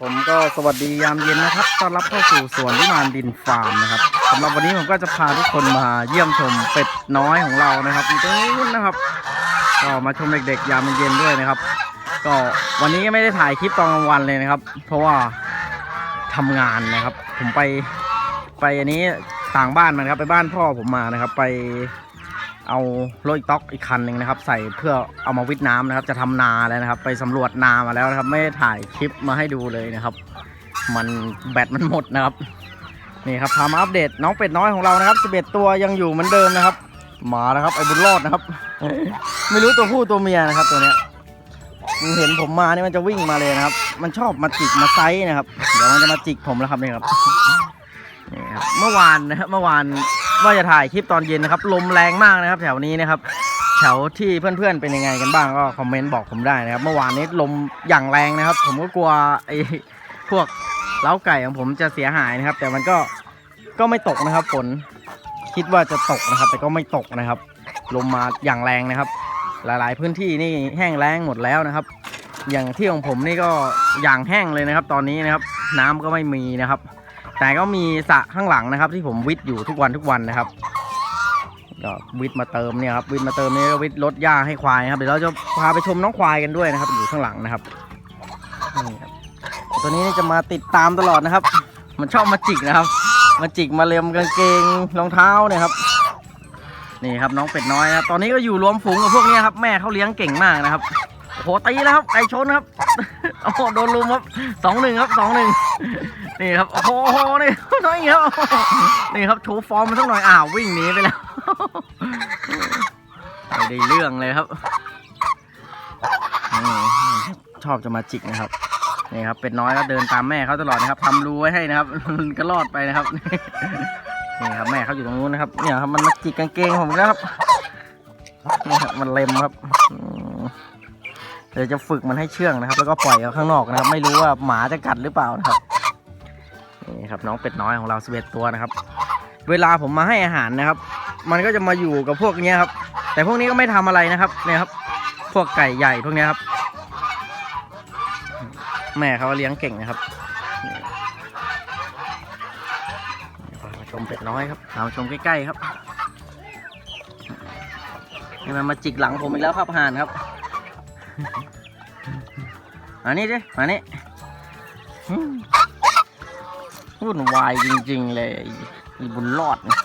ผมก็สวัสดียามเย็นนะครับต้อนรับเข้าสู่สวนวิมานดินฟาร์มนะครับสำหรับวันนี้ผมก็จะพาทุกคนมาเยี่ยมชมเป็ดน้อยของเรานะครับอยู่ตรงนู้นนะครับ ก็มาชมเด็กๆ ยามเย็นด้วยนะครับ ก็วันนี้ไม่ได้ถ่ายคลิปตอนกลางวันเลยนะครับ เพราะว่าทำงานนะครับ ผมไปไปอันนี้ต่างบ้านมันครับ ไปบ้านพ่อผมมานะครับ ไป เอารถอีต๊อกอีกคันหนึ่งนะครับ ใส่เพื่อเอามาวิทน้ำนะครับ จะทำนาแล้วนะครับ ไปสำรวจนามาแล้วนะครับ ไม่ได้ถ่ายคลิปมาให้ดูเลยนะครับ มันแบตมันหมดนะครับนี่ครับพามาอัปเดตน้องเป็ดน้อยของเรานะครับ11ตัวยังอยู่เหมือนเดิมนะครับมาแล้วครับไอ้บุญรอดนะครับ ไม่รู้ตัวผู้ตัวเมียนะครับตัวเนี้ยมันเห็นผมมาเนี่ยมันจะวิ่งมาเลยนะครับ มันชอบมาจิกมาไซส์นะครับ เดี๋ยวมันจะมาจิกผมแล้วครับนี่ครับนี่ครับเมื่อวานนะครับเมื่อวาน ว่าจะถ่ายคลิปตอนเย็นนะครับ ลมแรงมากนะครับ แถวนี้นะครับ แถวที่เพื่อนๆเป็นยังไงกันบ้างก็คอมเมนต์บอกผมได้นะครับ เมื่อวานนี้ลมอย่างแรงนะครับ ผมก็กลัวไอ้พวกเล้าไก่ของผมจะเสียหายนะครับ แต่มันก็ก็ไม่ตกนะครับฝนคิดว่าจะตกนะครับ แต่ก็ไม่ตกนะครับ ลมมาอย่างแรงนะครับ หลายๆพื้นที่นี่แห้งแล้งหมดแล้วนะครับ อย่างที่ของผมนี่ก็อย่างแห้งเลยนะครับ ตอนนี้นะครับ น้ำก็ไม่มีนะครับ แต่ก็มีสระข้างหลังนะครับ ที่ผมวิทย์อยู่ทุกวันทุกวันนะครับก็วิทย์มาเติมเนี่ยครับวิทย์มาเติมนี่ก็วิทย์ลดหญ้าให้ควายครับเดี๋ยวเราจะพาไปชมน้องควายกันด้วยนะครับ อยู่ข้างหลังนะครับนี่ครับตัวนี้จะมาติดตามตลอดนะครับ มันชอบมาจิกนะครับ มาจิกมาเล็มกางเกงรองเท้าเนี่ยครับนี่ครับน้องเป็ดน้อยนะตอนนี้ก็อยู่รวมฝูงกับพวกนี้ครับแม่เขาเลี้ยงเก่งมากนะครับโหตีแล้วครับไก่ชนครับโอ้โหโดนลุมครับสองหนึ่งครับสองหนึ่ง นี่ครับ โอ้โห นี่น้อยครับนี่ครับโชว์ฟอร์มมาสักหน่อย อ้าว วิ่งหนีไปแล้วไม่ได้เรื่องเลยครับชอบจะมาจิกนะครับ นี่ครับ เป็ดน้อยก็เดินตามแม่เขาตลอดนะครับทำรูไว้ให้นะครับมันก็รอดไปนะครับ นี่ครับแม่เขาอยู่ตรงนู้นนะครับ เนี่ยครับมันมาจิกกางเกงผมนะครับ นี่ครับมันเล็มครับเดี๋ยวจะฝึกมันให้เชื่องนะครับ แล้วก็ปล่อยเอาข้างนอกนะครับ ไม่รู้ว่าหมาจะกัดหรือเปล่านะครับ นี่ครับน้องเป็ดน้อยของเรา11ตัวนะครับ เวลาผมมาให้อาหารนะครับ มันก็จะมาอยู่กับพวกนี้ครับ แต่พวกนี้ก็ไม่ทำอะไรนะครับเนี่ยครับ พวกไก่ใหญ่พวกนี้ครับ แม่เขาเลี้ยงเก่งนะครับมาชมเป็ดน้อยครับเอาชมใกล้ๆครับนี่มันมาจิกหลังผมอีกแล้วครับห่านครับมานี่ดิมานี่ วุ่นวายจริง ๆ เลยอีบุญรอดนี่ย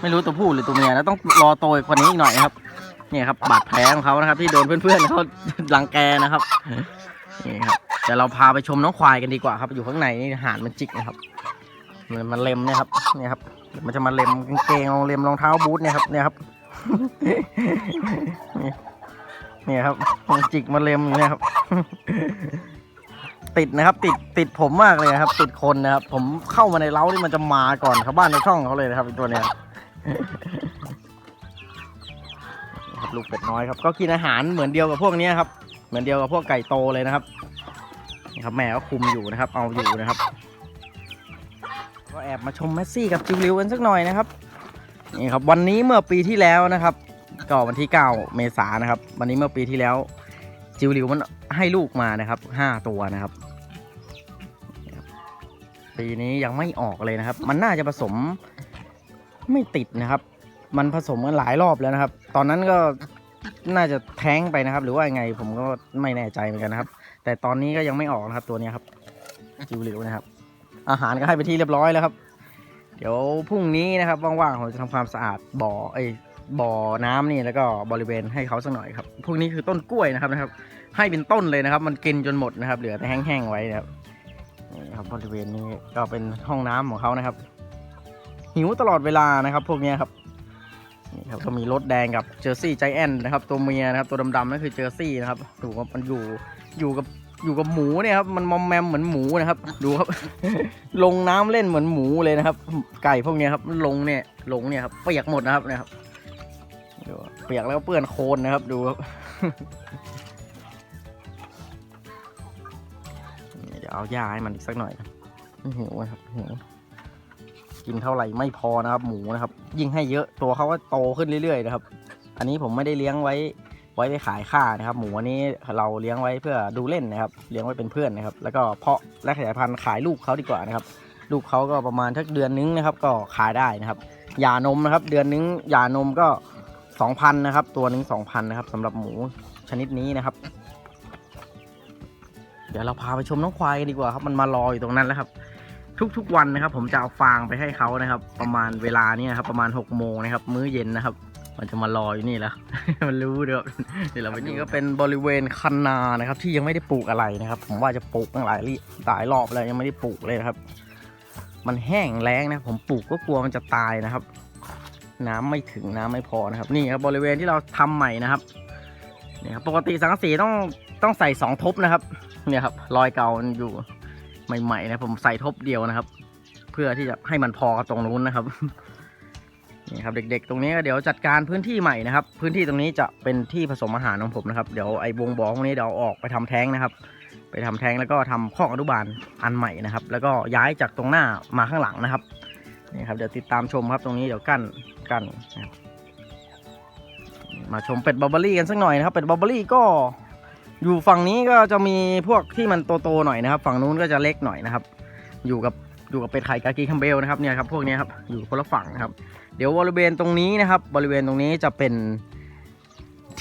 ไม่รู้ตัวผู้หรือตัวเมียนะต้องรอโตกว่านี้อีกหน่อยครับเนี่ยครับบาดแผลของเขานะครับ ที่โดนเพื่อนๆเขารังแกนะครับนี่ครับเดี๋ยวเราพาไปชมน้องควายกันดีกว่าครับ อยู่ข้างในนี่ห่านมันจิกนะครับมันมันเล็มนี่ยครับเนี่ยครับ มันจะมาเล็มกางเกงเล็มรองเท้าบูทเนี่ยครับ เนี่ยครับเนี่ยครับมันจิกมาเล็มเนี่ยครับ ติดนะครับ ติดติดผมมากเลยนะครับ ติดคนนะครับ ผมเข้ามาในเล้านี่มันจะมาก่อนชาวบ้านในช่องเขาเลยนะครับตัวเนี้ยครับลูกเป็ดน้อยครับ ก็กินอาหารเหมือนเดียวกับพวกนี้ครับ เหมือนเดียวกับพวกไก่โตเลยนะครับนี่ครับแม่ก็คุมอยู่นะครับ เอาอยู่นะครับ ก็แอบมาชมเมสซี่กับจิวลิวกันสักหน่อยนะครับนี่ครับ วันนี้เมื่อปีที่แล้วนะครับก็วันที่ 9 เมษายนนะครับ วันนี้เมื่อปีที่แล้ว จิวลิวมันให้ลูกมานะครับ 5 ตัวนะครับ ปีนี้ยังไม่ออกเลยนะครับ มันน่าจะผสมไม่ติดนะครับ มันผสมกันหลายรอบแล้วนะครับ ตอนนั้นก็น่าจะแท้งไปนะครับ หรือว่าไงผมก็ไม่แน่ใจเหมือนกันนะครับ แต่ตอนนี้ก็ยังไม่ออกนะครับ ตัวนี้ครับจิวหลิวนะครับ อาหารก็ให้ไปที่เรียบร้อยแล้วครับ เดี๋ยวพรุ่งนี้นะครับว่างๆผมจะทำความสะอาดบ่อไอ้บ่อน้ำนี่แล้วก็บริเวณให้เขาสักหน่อยครับพวกนี้คือต้นกล้วยนะครับนะครับ ให้เป็นต้นเลยนะครับ มันกินจนหมดนะครับ เหลือแต่แห้งๆไว้นะครับ นี่ครับบริเวณนี้ก็เป็นห้องน้ำของเขานะครับ หิวตลอดเวลานะครับ พวกนี้ครับนี่ครับก็มีรถแดงกับเจอร์ซี่ใจแอนนะครับ ตัวเมียนะครับ ตัวดำๆนั่นคือเจอร์ซี่นะครับดูว่ามันอยู่อยู่กับอยู่กับหมูเนี่ยครับมันมอมแมมเหมือนหมูนะครับ ดูครับ ลงน้ำเล่นเหมือนหมูเลยนะครับ ไก่พวกนี้ครับลงเนี่ยลงเนี่ยครับเปียกหมดนะครับนะครับดูเปียกแล้วก็เปื้อนโคลนนะครับ ดูครับ เอาหญ้าให้มันอีกสักหน่อยหิวนะครับหิวกินเท่าไหร่ไม่พอนะครับ หมูนะครับ ยิ่งให้เยอะตัวเขาก็โตขึ้นเรื่อยๆนะครับ อันนี้ผมไม่ได้เลี้ยงไว้ไว้ได้ขายค่านะครับ หมูอันนี้เราเลี้ยงไว้เพื่อดูเล่นนะครับ เลี้ยงไว้เป็นเพื่อนนะครับ แล้วก็เพาะและขยายพันธุ์ขายลูกเขาดีกว่านะครับ ลูกเขาก็ประมาณทักเดือนนึงนะครับ ก็ขายได้นะครับหย่านมนะครับ เดือนนึงหย่านมก็ 2,000นะครับ ตัวหนึ่ง2,000นะครับสำหรับหมูชนิดนี้นะครับ เดี๋ยวเราพาไปชมน้องควายกันดีกว่าครับ มันมารออยู่ตรงนั้นแล้วครับ ทุกๆวันนะครับ ผมจะเอาฟางไปให้เขานะครับ ประมาณเวลานี้นะครับ ประมาณ6กโมงนะครับ มื้อเย็นนะครับ มันจะมารออยู่นี่แล้ว มันรู้เดี๋ยวเดี๋ยวเราไปนี่ก็เป็นบริเวณคันนานะครับ ที่ยังไม่ได้ปลูกอะไรนะครับ ผมว่าจะปลูกตั้งหลายรีหลายรอบแล้วยังไม่ได้ปลูกเลยนะครับ มันแห้งแล้งนะผมปลูกก็กลัวมันจะตายนะครับ น้ำไม่ถึงน้ำไม่พอนะครับ นี่ครับบริเวณที่เราทำใหม่นะครับ เนี่ยครับปกติสังกะสีต้องต้องใส่สองทบนะครับ เนี่ยครับรอยเก่ามันอยู่ใหม่ๆนะผมใส่ทบเดียวนะครับ เพื่อที่จะให้มันพอกับตรงนู้นนะครับนี่ครับเด็กๆ ตรงนี้ก็เดี๋ยวจัดการพื้นที่ใหม่นะครับ พื้นที่ตรงนี้จะเป็นที่ผสมอาหารของผมนะครับ เดี๋ยวไอ้วงบอพวกนี้เดี๋ยวออกไปทำแท้งนะครับ ไปทำแท้งแล้วก็ทำคออนุบาลอันใหม่นะครับ แล้วก็ย้ายจากตรงหน้ามาข้างหลังนะครับนี่ครับเดี๋ยวติดตามชมครับตรงนี้เดี๋ยวกั้นกั้นนะครับ มาชมเป็ดบาร์เบอรี่กันสักหน่อยนะครับ เป็ดบาร์เบอรี่ก็อยู่ฝั่งนี้ก็จะมีพวกที่มันโตๆหน่อยนะครับ ฝั่งนู้นก็จะเล็กหน่อยนะครับ อยู่กับอยู่กับเป็ดไข่กากีคัมเบลนะครับเนี่ยครับพวกนี้ครับอยู่คนละฝั่งนะครับ เดี๋ยวบริเวณตรงนี้นะครับ บริเวณตรงนี้จะเป็น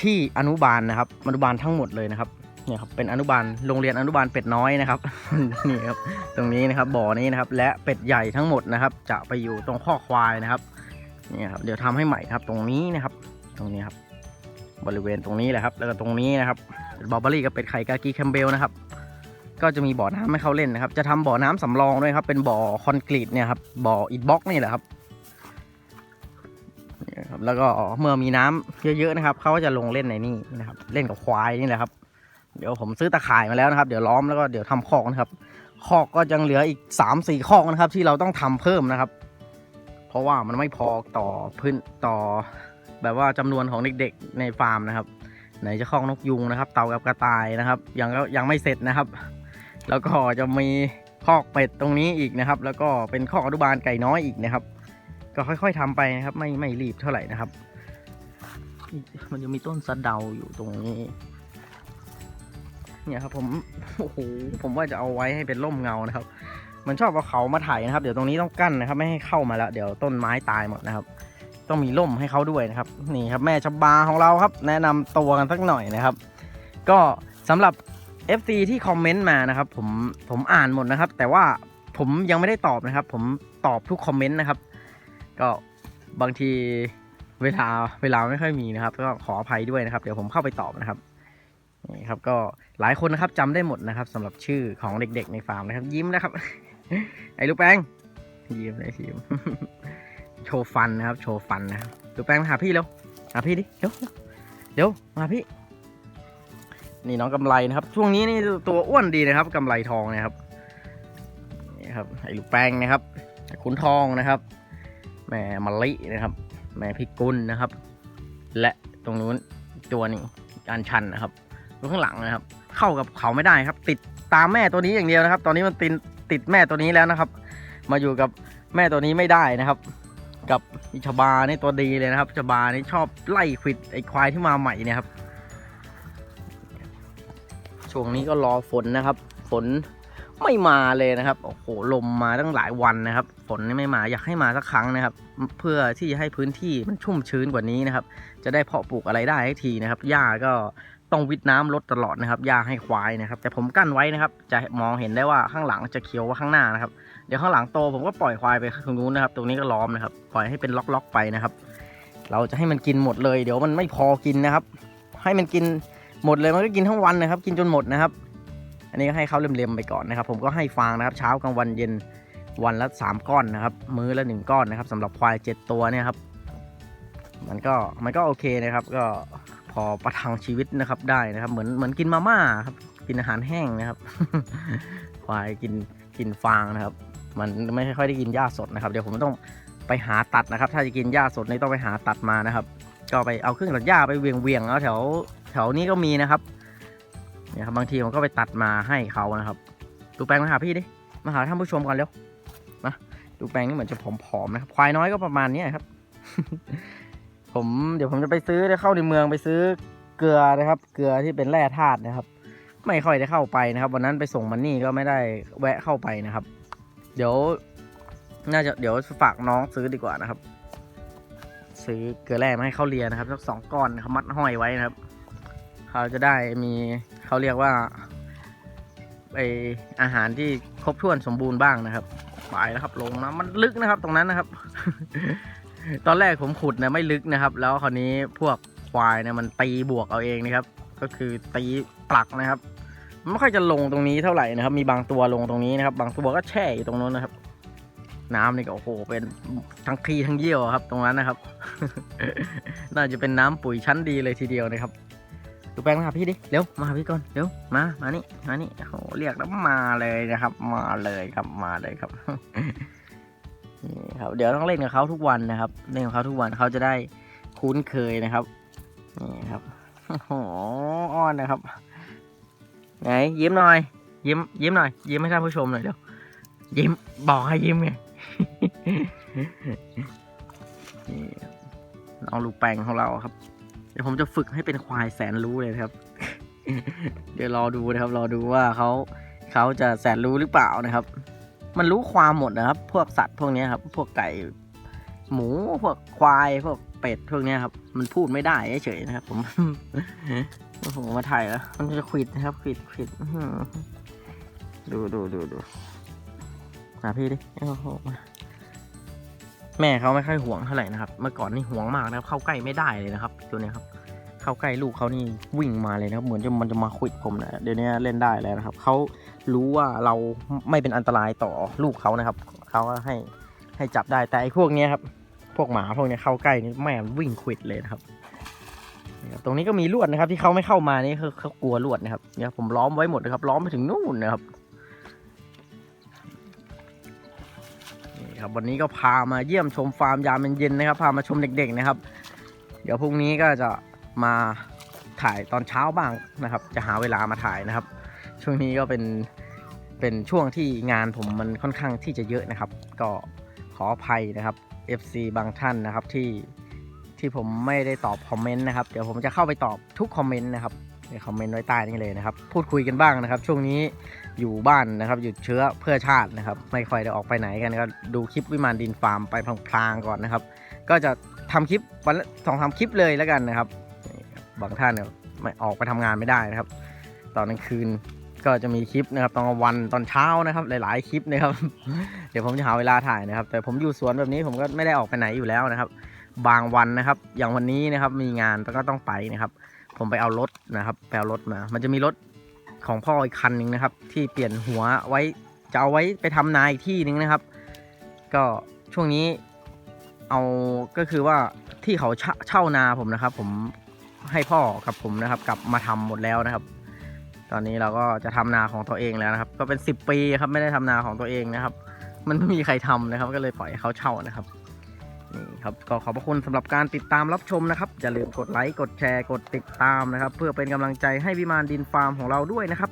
ที่อนุบาลนะครับ อนุบาลทั้งหมดเลยนะครับเนี่ยครับเป็นอนุบาลโรงเรียนอนุบาลเป็ดน้อยนะครับนี่ครับตรงนี้นะครับบ่อนี้นะครับ และเป็ดใหญ่ทั้งหมดนะครับ จะไปอยู่ตรงข้อควายนะครับนี่ครับเดี๋ยวทำให้ใหม่ครับตรงนี้นะครับ ตรงนี้ครับ บริเวณตรงนี้แหละครับ แล้วก็ตรงนี้นะครับบอเบอรี่กับเป็ดไข่กากีแคมเบลนะครับ ก็จะมีบ่อน้ำให้เขาเล่นนะครับ จะทำบ่อน้ำสำรองด้วยครับ เป็นบ่อคอนกรีตเนี่ยครับ บ่ออิฐบล็อกนี่แหละครับแล้วก็เมื่อมีน้ำเยอะๆนะครับเขาก็จะลงเล่นในนี่นะครับ เล่นกับควายนี่แหละครับ เดี๋ยวผมซื้อตะข่ายมาแล้วนะครับ เดี๋ยวล้อมแล้วก็เดี๋ยวทำคอกนะครับ คอกก็ยังเหลืออีก3ามสี่คอกนะครับ ที่เราต้องทำเพิ่มนะครับ เพราะว่ามันไม่พอต่อพื้นต่อ แบบว่าจำนวนของเด็กๆในฟาร์มนะครับ ไหนจะคล้อกนกยุงนะครับ เต่ากับกระต่ายนะครับ ยังก็ยังไม่เสร็จนะครับ แล้วก็จะมีคอกเป็ดตรงนี้อีกนะครับ แล้วก็เป็นคอกอนุบาลไก่น้อยอีกนะครับ ก็ค่อยๆทำไปนะครับ ไม่ไม่รีบเท่าไหร่นะครับ มันจะมีต้นสะเดาอยู่ตรงนี้ เนี่ยครับผมโอ้โหผมว่าจะเอาไว้ให้เป็นร่มเงานะครับ มันชอบเอาเขามาถ่ายนะครับ เดี๋ยวตรงนี้ต้องกั้นนะครับ ไม่ให้เข้ามาแล้ว เดี๋ยวต้นไม้ตายหมดนะครับ ต้องมีร่มให้เขาด้วยนะครับนี่ครับแม่ชบาของเราครับ แนะนำตัวกันสักหน่อยนะครับ ก็สำหรับ FC ที่คอมเมนต์มานะครับ ผมผมอ่านหมดนะครับ แต่ว่าผมยังไม่ได้ตอบนะครับ ผมตอบทุกคอมเมนต์นะครับ ก็บางทีเวลาเวลาไม่ค่อยมีนะครับ ก็ขออภัยด้วยนะครับ เดี๋ยวผมเข้าไปตอบนะครับนี่ครับก็หลายคนนะครับจำได้หมดนะครับสำหรับชื่อของเด็กๆในฟาร์มนะครับ ยิ้มนะครับ ไอ้ลูกแป้งยิ้มเลยยิ้ม โชว์ฟันนะครับ โชว์ฟันนะครับลูกแป้งมาหาพี่เร็วหาพี่ดิเร็วเร็วมาพี่ นี่น้องกำไรนะครับ ช่วงนี้นี่ตัวอ้วนดีนะครับกำไรทองนะครับนี่ครับไอ้ลูกแป้งนะครับขุนทองนะครับ แม่มะลินะครับ แม่พิกุลนะครับ และตรงนู้นตัวนี้อันชันนะครับตัวข้างหลังนะครับ เข้ากับเขาไม่ได้ครับ ติดตามแม่ตัวนี้อย่างเดียวนะครับ ตอนนี้มันติดติดแม่ตัวนี้แล้วนะครับ มาอยู่กับแม่ตัวนี้ไม่ได้นะครับ กับอิชบานี่ตัวดีเลยนะครับชบานี่ชอบไล่ควิดไอควายที่มาใหม่เนี่ยครับ ช่วงนี้ก็รอฝนนะครับ ฝนไม่มาเลยนะครับโอ้โหลมมาตั้งหลายวันนะครับ ฝนไม่มาอยากให้มาสักครั้งนะครับ เพื่อที่จะให้พื้นที่มันชุ่มชื้นกว่านี้นะครับ จะได้เพาะปลูกอะไรได้ทีนะครับหญ้าก็ ต้องวิดน้ำลดตลอดนะครับหญ้าให้ควายนะครับ แต่ผมกั้นไว้นะครับ จะมองเห็นได้ว่าข้างหลังจะเขียวว่าข้างหน้านะครับ เดี๋ยวข้างหลังโตผมก็ปล่อยควายไปตรงนู้นนะครับ ตรงนี้ก็ล้อมนะครับ ปล่อยให้เป็นล็อกๆไปนะครับ เราจะให้มันกินหมดเลย เดี๋ยวมันไม่พอกินนะครับ ให้มันกินหมดเลยมันก็กินทั้งวันนะครับ กินจนหมดนะครับ อันนี้ก็ให้เขาเล็มๆไปก่อนนะครับ ผมก็ให้ฟางนะครับ เช้ากลางวันเย็นวันละสามก้อนนะครับ มื้อละหนึ่งก้อนนะครับสำหรับควายเจ็ดตัวเนี่ยครับ มันก็มันก็โอเคนะครับ ก็ พอประทังชีวิตนะครับได้นะครับ เหมือนเหมือนกินมาม่าครับกินอาหารแห้งนะครับ ควายกินกินฟางนะครับ มันไม่ค่อยได้กินหญ้าสดนะครับ เดี๋ยวผมต้องไปหาตัดนะครับ ถ้าจะกินหญ้าสดนี่ต้องไปหาตัดมานะครับ ก็ไปเอาเครื่องตัดหญ้าไปเวียงเวียงๆเอาแถวแถวนี้ก็มีนะครับเนี่ยครับบางทีผมก็ไปตัดมาให้เขานะครับ ดูแปลงมาหาพี่ดิมาหาท่านผู้ชมก่อนเร็วมาดูแปลงนี่เหมือนจะผอมๆนะครับ ควายน้อยก็ประมาณนี้ครับ ผมเดี๋ยวผมจะไปซื้อจะเข้าในเมืองไปซื้อเกลือนะครับ เกลือที่เป็นแร่ธาตุนะครับ ไม่ค่อยได้เข้าไปนะครับ วันนั้นไปส่งมันนี่ก็ไม่ได้แวะเข้าไปนะครับ เดี๋ยว น่าจะเดี๋ยวฝากน้องซื้อดีกว่านะครับ ซื้อเกลือแร่มาให้เขาเลียนะครับสักสองก้อนนะครับมัดห้อยไว้นะครับเขาจะได้มีเขาเรียกว่าไออาหารที่ครบถ้วนสมบูรณ์บ้างนะครับไปแล้วครับลงนะมันลึกนะครับตรงนั้นนะครับ ตอนแรกผมขุดนะไม่ลึกนะครับ แล้วคราวนี้พวกควายเนี่ยมันตีบวกเอาเองนะครับ ก็คือตีปลักนะครับมันไม่ค่อยจะลงตรงนี้เท่าไหร่นะครับ มีบางตัวลงตรงนี้นะครับ บางตัวก็แช่อยู่ตรงนู้นนะครับ น้ำนี่ก็โอ้โหเป็นทั้งคลีทั้งเยี่ยวครับ ตรงนั้นนะครับ น่าจะเป็นน้ำปุ๋ยชั้นดีเลยทีเดียวนะครับดูแปลงมาหาพี่ดิ เร็ว มาหาพี่ก่อน เร็ว มา มานี่ มานี่โอ้เรียกแล้วมาเลยนะครับ มาเลยครับ มาเลยครับ นี่ครับเดี๋ยวต้องเล่นกับเขาทุกวันนะครับ เล่นกับเขาทุกวันเขาจะได้คุ้นเคยนะครับนี่ครับโอ้อ้อนนะครับ ไหนยิ้มหน่อย ยิ้ม ยิ้มหน่อย ยิ้มให้ท่านผู้ชมหน่อยเดี๋ยวยิ้มบอกให้ยิ้มไงน้องลูกแปงของเราครับ เดี๋ยวผมจะฝึกให้เป็นควายแสนรู้เลยครับ เดี๋ยวรอดูนะครับ รอดูว่าเขาเขาจะแสนรู้หรือเปล่านะครับ มันรู้ความหมดนะครับ พวกสัตว์พวกนี้ครับ พวกไก่หมูพวกควายพวกเป็ดพวกนี้ครับ มันพูดไม่ได้เฉยๆนะครับ ผมโอ้โหมาถ่ายแล้ว มันจะขวิดนะครับขวิดขวิดดูดูดูดูมาพี่ดิโอ้โหแม่เขาไม่ค่อยห่วงเท่าไหร่นะครับ เมื่อก่อนนี่ห่วงมากนะครับ เข้าใกล้ไม่ได้เลยนะครับ ตัวนี้ครับ เข้าใกล้ลูกเขานี่วิ่งมาเลยนะครับ เหมือนจะมันจะมาควิดผมนะเดี๋ยวนี้เล่นได้แล้วนะครับเขารู้ว่าเราไม่เป็นอันตรายต่อลูกเขานะครับเขาก็ให้ให้จับได้แต่ไอ้พวกนี้ครับพวกหมาพวกนี้เข้าใกล้นี่แม่วิ่งควิดเลยนะครับนี่ครับตรงนี้ก็มีลวดนะครับ ที่เขาไม่เข้ามานี่คือเขากลัวลวดนะครับเนี่ยผมล้อมไว้หมดนะครับ ล้อมไปถึงนู่นนะครับนี่ครับวันนี้ก็พามาเยี่ยมชมฟาร์มยามเย็นๆนะครับ พามาชมเด็ก ๆ นะครับ เดี๋ยวพรุ่งนี้ก็จะ มาถ่ายตอนเช้าบ้างนะครับ จะหาเวลามาถ่ายนะครับ ช่วงนี้ก็เป็นเป็นช่วงที่งานผมมันค่อนข้างที่จะเยอะนะครับ ก็ขออภัยนะครับ FC บางท่านนะครับที่ที่ผมไม่ได้ตอบคอมเมนต์นะครับ เดี๋ยวผมจะเข้าไปตอบทุกคอมเมนต์นะครับในคอมเมนต์ไว้ใต้นี้เลยนะครับ พูดคุยกันบ้างนะครับ ช่วงนี้อยู่บ้านนะครับหยุดเชื้อเพื่อชาตินะครับ ไม่ค่อยได้ออกไปไหนกันก็ดูคลิปวิมานดินฟาร์มไปพลางๆก่อนนะครับ ก็จะทำคลิปวันละสองสามคลิปเลยแล้วกันนะครับ บางท่านเนี่ยไม่ออกไปทำงานไม่ได้นะครับ ตอนกลางคืนก็จะมีคลิปนะครับตอนกลางวันตอนเช้านะครับ หลาย ๆ คลิปนะครับ เดี๋ยวผมจะหาเวลาถ่ายนะครับ แต่ผมอยู่สวนแบบนี้ผมก็ไม่ได้ออกไปไหนอยู่แล้วนะครับ บางวันนะครับ อย่างวันนี้นะครับมีงานก็ต้องไปนะครับ ผมไปเอารถนะครับไปเอารถมา มันจะมีรถของพ่ออีกคันหนึ่งนะครับ ที่เปลี่ยนหัวไว้จะเอาไว้ไปทำนาอีกที่หนึงนะครับ ก็ช่วงนี้เอาก็คือว่าที่เขาเช่านาผมนะครับ ผม ให้พ่อกับผมนะครับ กลับมาทำหมดแล้วนะครับ ตอนนี้เราก็จะทำนาของตัวเองแล้วนะครับ ก็เป็น 10 ปีครับไม่ได้ทำนาของตัวเองนะครับ มันไม่มีใครทำนะครับ ก็เลยปล่อยให้เขาเช่านะครับนี่ครับก็ขอบพระคุณสำหรับการติดตามรับชมนะครับอย่าลืมกดไลค์กดแชร์กดติดตามนะครับ เพื่อเป็นกำลังใจให้วิมานดินฟาร์มของเราด้วยนะครับ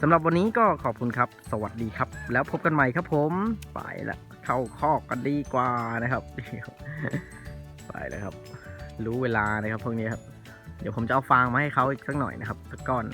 สำหรับวันนี้ก็ขอบคุณครับ สวัสดีครับ แล้วพบกันใหม่ครับผมไปละเข้าคอกกันดีกว่านะครับไปแล้วครับ รู้เวลานะครับพวกนี้ครับ เดี๋ยวผมจะเอาฟางมาให้เขาอีกสักหน่อยนะครับสักก้อน